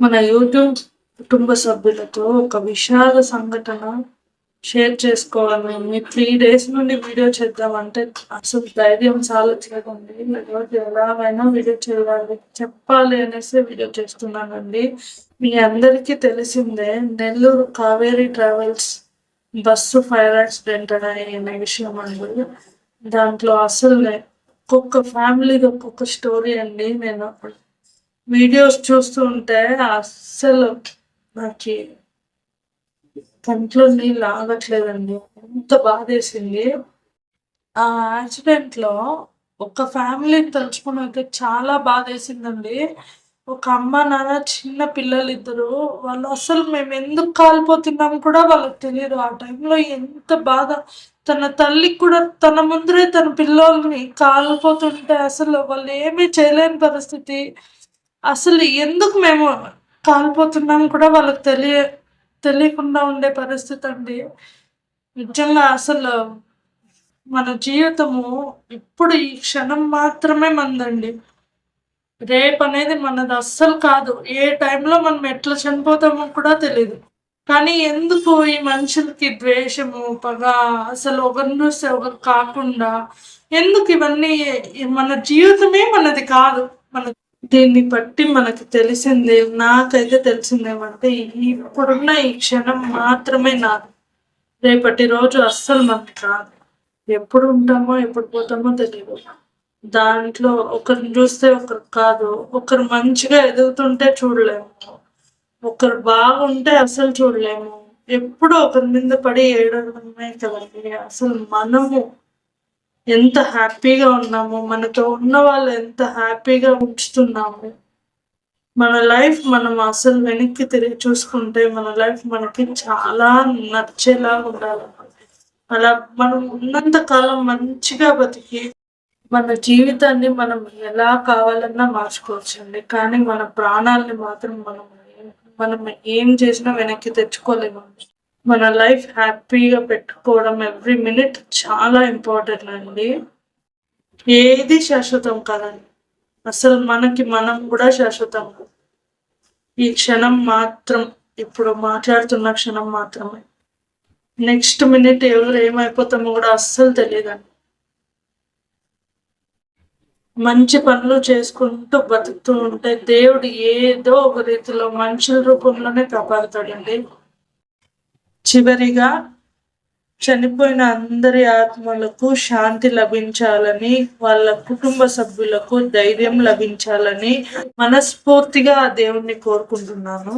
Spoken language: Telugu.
మన యూట్యూబ్ కుటుంబ సభ్యులతో ఒక విషాద సంఘటన షేర్ చేసుకోవాలని త్రీ డేస్ నుండి వీడియో చేద్దామంటే అసలు ధైర్యం చాలట్లేదండి ఈరోజు ఎలాగైనా వీడియో చేయాలి చెప్పాలి అనేసి వీడియో చేస్తున్నానండి. మీ అందరికీ తెలిసిందే Nellore Kaveri travels bus fire accident అనే విషయం అండి. దాంట్లో అసలు ఒక్కొక్క ఫ్యామిలీకి ఒక్కొక్క స్టోరీ అండి. నేను వీడియోస్ చూస్తుంటే అస్సలు నాకు కంట్లో నీళ్ళు ఆగట్లేదండి. ఎంత బాధేసింది. ఆ యాక్సిడెంట్లో ఒక ఫ్యామిలీని తలుచుకుని అయితే చాలా బాధేసిందండి. ఒక అమ్మ నాన్న చిన్న పిల్లలు ఇద్దరు వాళ్ళు అసలు మేము ఎందుకు కాలిపోతున్నాం కూడా వాళ్ళకి తెలియదు. ఆ టైంలో ఎంత బాధ. తన తల్లికి కూడా తన ముందరే తన పిల్లల్ని కాలిపోతుంటే అసలు వాళ్ళు ఏమీ చేయలేని పరిస్థితి. అసలు ఎందుకు మేము కాలిపోతున్నాం కూడా వాళ్ళకి తెలియ తెలియకుండా ఉండే పరిస్థితి అండి. నిజంగా అసలు మన జీవితము ఇప్పుడు ఈ క్షణం మాత్రమే మందండి. రేపు అనేది మనది అస్సలు కాదు. ఏ టైంలో మనం ఎట్లా చనిపోతామో కూడా తెలియదు కానీ ఎందుకు ఈ మనుషులకి ద్వేషము పగ అసలు ఒకరిని చూస్తే ఒకరు కాకుండా ఎందుకు ఇవన్నీ మన జీవితమే మనది కాదు. మన దీన్ని బట్టి మనకి తెలిసింది నాకైతే తెలిసిందేమంటే ఇప్పుడున్న ఈ క్షణం మాత్రమే నాది. రేపటి రోజు అస్సలు మనకి కాదు. ఎప్పుడు ఉంటామో ఎప్పుడు పోతామో తెలియదు దాంట్లో ఒకరిని చూస్తే ఒకరు కాదు. ఒకరు మంచిగా ఎదుగుతుంటే చూడలేము. ఒకరు బాగుంటే అసలు చూడలేము. ఎప్పుడు ఒకరి మీద పడి ఏడవడమే కదండి. అసలు మనము ఎంత హ్యాపీగా ఉన్నాము మనతో ఉన్న వాళ్ళు ఎంత హ్యాపీగా ఉంచుతున్నాము. మన లైఫ్ మనం అసలు వెనక్కి తిరిగి చూసుకుంటే మన లైఫ్ మనకి చాలా నచ్చేలా ఉండాలి. అలా మనం ఉన్నంత కాలం మంచిగా బతికి మన జీవితాన్ని మనం ఎలా కావాలన్నా మార్చుకోవచ్చండి. కానీ మన ప్రాణాలని మాత్రం మనం మనం ఏం చేసినా వెనక్కి తెచ్చుకోలేము. మన లైఫ్ హ్యాపీగా పెట్టుకోవడం ఎవ్రీ మినిట్ చాలా ఇంపార్టెంట్ అండి. ఏది శాశ్వతం కాదండి. అసలు మనకి మనం కూడా శాశ్వతం. కాదు. ఈ క్షణం మాత్రం ఇప్పుడు మాట్లాడుతున్న క్షణం మాత్రమే. నెక్స్ట్ మినిట్ ఎవరు ఏమైపోతామో కూడా అస్సలు తెలియదండి. మంచి పనులు చేసుకుంటూ బతుకుతూ ఉంటే దేవుడు ఏదో ఒక రీతిలో మనుషుల రూపంలోనే కాపాడుతాడండి. చివరిగా చనిపోయిన అందరి ఆత్మలకు శాంతి లభించాలని వాళ్ళ కుటుంబ సభ్యులకు ధైర్యం లభించాలని మనస్ఫూర్తిగా ఆ దేవుణ్ణి కోరుకుంటున్నాను.